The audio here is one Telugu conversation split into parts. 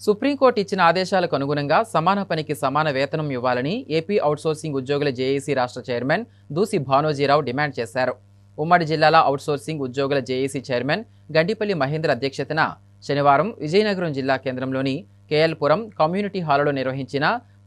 సుప్రీంకోర్టు ఇచ్చిన ఆదేశాలకు అనుగుణంగా సమాన పనికి సమాన వేతనం ఇవ్వాలని ఏపీ అవుట్సోర్సింగ్ ఉద్యోగుల జేఏసీ రాష్ట్ర చైర్మన్ దూసి భానోజీరావు డిమాండ్ చేశారు. ఉమ్మడి జిల్లాల అవుట్సోర్సింగ్ ఉద్యోగుల జేఏసీ చైర్మన్ గండిపల్లి మహేంద్ర అధ్యక్షతన శనివారం విజయనగరం జిల్లా కేంద్రంలోని కేఎల్పురం కమ్యూనిటీ హాలులో నిర్వహించిన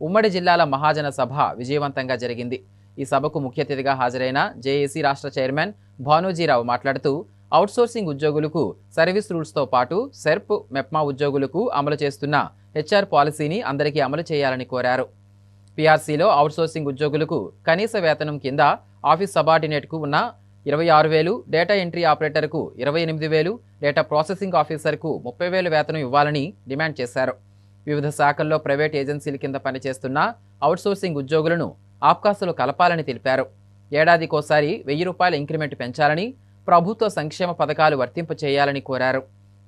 ఉమ్మడి జిల్లాల మహాజన సభ విజయవంతంగా జరిగింది. ఈ సభకు ముఖ్య అతిథిగా హాజరైన జేఏసీ రాష్ట్ర చైర్మన్ భానోజీరావు మాట్లాడుతూ అవుట్సోర్సింగ్ ఉద్యోగులకు సర్వీస్ రూల్స్తో పాటు సెర్ప్ మెప్మా ఉద్యోగులకు అమలు చేస్తున్న హెచ్ఆర్ పాలసీని అందరికీ అమలు చేయాలని కోరారు. పీఆర్సీలో అవుట్సోర్సింగ్ ఉద్యోగులకు కనీస వేతనం కింద ఆఫీస్ సబార్డినేట్కు ఉన్న ఇరవై ఆరు వేలు డేటా ఎంట్రీ ఆపరేటర్కు ఇరవై ఎనిమిది వేలు డేటా ప్రాసెసింగ్ ఆఫీసర్కు ముప్పై వేలు వేతనం ఇవ్వాలని డిమాండ్ చేశారు. వివిధ శాఖల్లో ప్రైవేట్ ఏజెన్సీల కింద పనిచేస్తున్న అవుట్సోర్సింగ్ ఉద్యోగులను ఆప్కాసులు కలపాలని తెలిపారు. ఏడాదికోసారి వెయ్యి రూపాయల ఇంక్రిమెంట్ పెంచాలని ప్రభుత్వ సంక్షేమ పథకాలు వర్తింపచేయాలని కోరారు.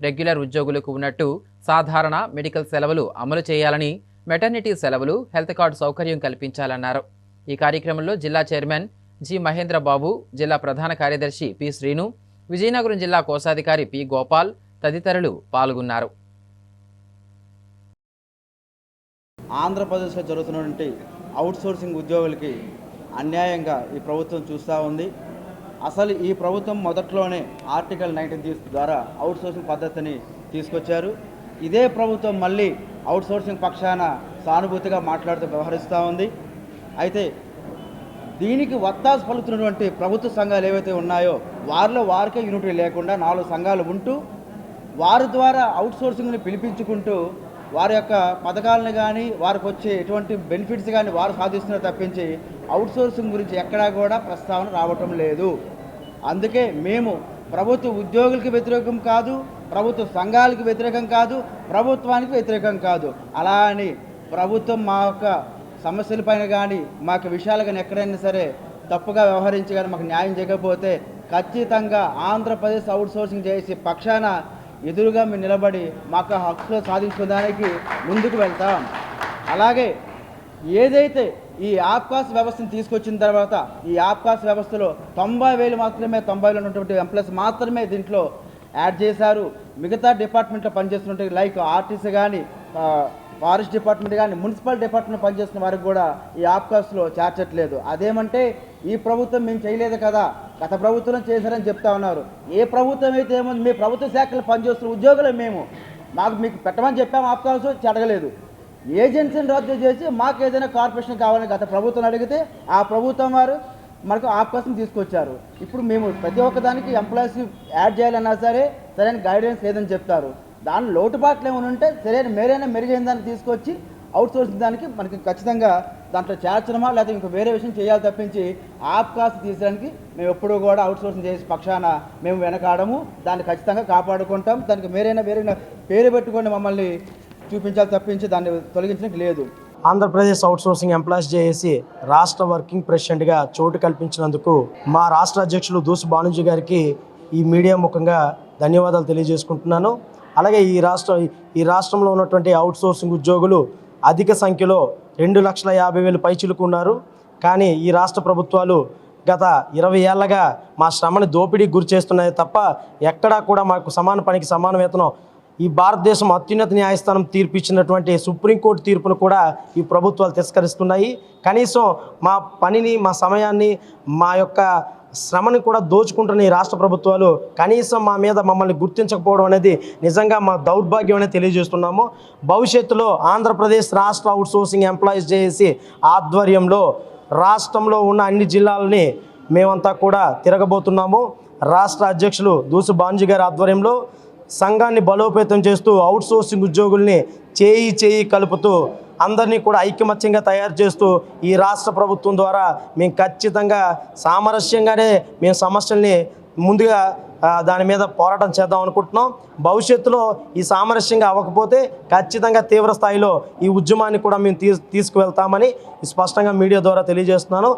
రెగ్యులర్ ఉద్యోగులకు ఉన్నట్టు సాధారణ మెడికల్ సెలవులు అమలు చేయాలని మెటర్నిటీ సెలవులు హెల్త్ కార్డు సౌకర్యం కల్పించాలన్నారు. ఈ కార్యక్రమంలో జిల్లా చైర్మన్ జి మహేంద్రబాబు జిల్లా ప్రధాన కార్యదర్శి పి శ్రీను విజయనగరం జిల్లా కోశాధికారి పి గోపాల్ తదితరులు పాల్గొన్నారు. ఆంధ్రప్రదేశ్లో జరుగుతున్నటువంటి అవుట్సోర్సింగ్ ఉద్యోగులకి అన్యాయంగా ఈ ప్రభుత్వం చూస్తూ ఉంది. అసలు ఈ ప్రభుత్వం మొదట్లోనే ఆర్టికల్ నైన్టీన్ తీసు ద్వారా అవుట్సోర్సింగ్ పద్ధతిని తీసుకొచ్చారు. ఇదే ప్రభుత్వం మళ్ళీ అవుట్సోర్సింగ్ పక్షాన సానుభూతిగా మాట్లాడుతూ వ్యవహరిస్తూ ఉంది. అయితే దీనికి వత్తాసు పలుకుతున్నటువంటి ప్రభుత్వ సంఘాలు ఏవైతే ఉన్నాయో వారిలో వారికే యూనిటీ లేకుండా నాలుగు సంఘాలు ఉంటూ వారి ద్వారా అవుట్ సోర్సింగ్ని పిలిపించుకుంటూ వారి యొక్క పథకాలను కానీ వారికి వచ్చే ఎటువంటి బెనిఫిట్స్ కానీ వారు సాధిస్తున్నారు తప్పించి అవుట్సోర్సింగ్ గురించి ఎక్కడా కూడా ప్రస్తావన రావటం లేదు. అందుకే మేము ప్రభుత్వ ఉద్యోగులకి వ్యతిరేకం కాదు ప్రభుత్వ సంఘాలకు వ్యతిరేకం కాదు ప్రభుత్వానికి వ్యతిరేకం కాదు. అలా అని ప్రభుత్వం మా యొక్క సమస్యలపైన కానీ మాకు విషయాలు కానీ ఎక్కడైనా సరే తప్పుగా వ్యవహరించి కానీ మాకు న్యాయం చేయకపోతే ఖచ్చితంగా ఆంధ్రప్రదేశ్ అవుట్సోర్సింగ్ చేసి పక్షాన ఎదురుగా మేము నిలబడి మాకు హక్కులు సాధించుకోవడానికి ముందుకు వెళ్తాం. అలాగే ఏదైతే ఈ ఆప్కాస్ వ్యవస్థను తీసుకొచ్చిన తర్వాత ఈ ఆప్కాస్ వ్యవస్థలో తొంభై వేలు మాత్రమే తొంభైలో ఉన్నటువంటి ఎంప్లాయీస్ మాత్రమే దీంట్లో యాడ్ చేశారు. మిగతా డిపార్ట్మెంట్లో పనిచేస్తున్నటువంటి లైక్ ఆర్టీసీ కానీ ఫారెస్ట్ డిపార్ట్మెంట్ కానీ మున్సిపల్ డిపార్ట్మెంట్ పనిచేస్తున్న వారికి కూడా ఈ ఆప్కాస్లో చేర్చట్లేదు. అదేమంటే ఈ ప్రభుత్వం మేము చేయలేదు కదా. గత ప్రభుత్వం చేశారని చెప్తా ఉన్నారు. ఏ ప్రభుత్వం అయితే ఏమో మీ ప్రభుత్వ శాఖలో పనిచేస్తున్న ఉద్యోగులు మేము. మాకు మీకు పెట్టమని చెప్పాము ఆప్కాస్ చెడగలేదు. ఏజెన్సీని రద్దు చేసి మాకు ఏదైనా కార్పొరేషన్ కావాలని గత ప్రభుత్వం అడిగితే ఆ ప్రభుత్వం వారు మనకు ఆప్కాసం తీసుకొచ్చారు. ఇప్పుడు మేము ప్రతి ఒక్కదానికి ఎంప్లాయీస్ యాడ్ చేయాలన్నా సరే సరైన గైడెన్స్ లేదని చెప్తారు. దాని లోటుపాట్లు ఏమైనా ఉంటే సరైన మేరైనా మెరుగైన దాన్ని తీసుకొచ్చి అవుట్ సోర్స్ దానికి మనకి ఖచ్చితంగా దాంట్లో చేర్చడమా లేదా ఇంకా వేరే విషయం చేయాలి తప్పించి ఆప్ కాస్ట్ తీసడానికి మేము ఎప్పుడూ కూడా అవుట్ సోర్సింగ్ చేసే పక్షాన మేము వెనకాడము. దాన్ని ఖచ్చితంగా కాపాడుకుంటాం. దానికి మేరైనా వేరైనా పేరు పెట్టుకొని మమ్మల్ని చూపించాలి తప్పించి దాన్ని తొలగించడానికి లేదు. ఆంధ్రప్రదేశ్ అవుట్సోర్సింగ్ ఎంప్లాయీస్ చేసి రాష్ట్ర వర్కింగ్ ప్రెసిడెంట్గా చోటు కల్పించినందుకు మా రాష్ట్ర అధ్యక్షులు దూసు బానుజీ గారికి ఈ మీడియా ముఖంగా ధన్యవాదాలు తెలియజేసుకుంటున్నాను. అలాగే ఈ రాష్ట్ర ఈ రాష్ట్రంలో ఉన్నటువంటి అవుట్సోర్సింగ్ ఉద్యోగులు అధిక సంఖ్యలో రెండు లక్షల యాభై వేలు పైచులకు ఉన్నారు కానీ ఈ రాష్ట్ర ప్రభుత్వాలు గత ఇరవై ఏళ్ళగా మా శ్రమని దోపిడీకి గురి చేస్తున్నాయి తప్ప ఎక్కడా కూడా మాకు సమాన పనికి సమాన వేతనం ఈ భారతదేశం అత్యున్నత న్యాయస్థానం తీర్పు ఇచ్చినటువంటి సుప్రీంకోర్టు తీర్పును కూడా ఈ ప్రభుత్వాలు తిరస్కరిస్తున్నాయి. కనీసం మా పనిని మా సమయాన్ని మా యొక్క శ్రమని కూడా దోచుకుంటున్న ఈ రాష్ట్ర ప్రభుత్వాలు కనీసం మా మీద మమ్మల్ని గుర్తించకపోవడం అనేది నిజంగా మా దౌర్భాగ్యం అనేది తెలియజేస్తున్నాము. భవిష్యత్తులో ఆంధ్రప్రదేశ్ రాష్ట్ర అవుట్సోర్సింగ్ ఎంప్లాయీస్ చేసి ఆధ్వర్యంలో రాష్ట్రంలో ఉన్న అన్ని జిల్లాలని మేమంతా కూడా తిరగబోతున్నాము. రాష్ట్ర అధ్యక్షులు దూసు బాంజీ గారి ఆధ్వర్యంలో సంఘాన్ని బలోపేతం చేస్తూ అవుట్సోర్సింగ్ ఉద్యోగుల్ని చేయి చేయి కలుపుతూ అందరినీ కూడా ఐకమత్యంగా తయారు చేస్తూ ఈ రాష్ట్ర ప్రభుత్వం ద్వారా మేము ఖచ్చితంగా సామరస్యంగానే మేము సమస్యల్ని ముందుగా దాని మీద పోరాటం చేద్దాం అనుకుంటున్నాం. భవిష్యత్తులో ఈ సామరస్యంగా అవ్వకపోతే ఖచ్చితంగా తీవ్ర స్థాయిలో ఈ ఉద్యమాన్ని కూడా మేము తీ తీసుకువెళ్తామని స్పష్టంగా మీడియా ద్వారా తెలియజేస్తున్నాను.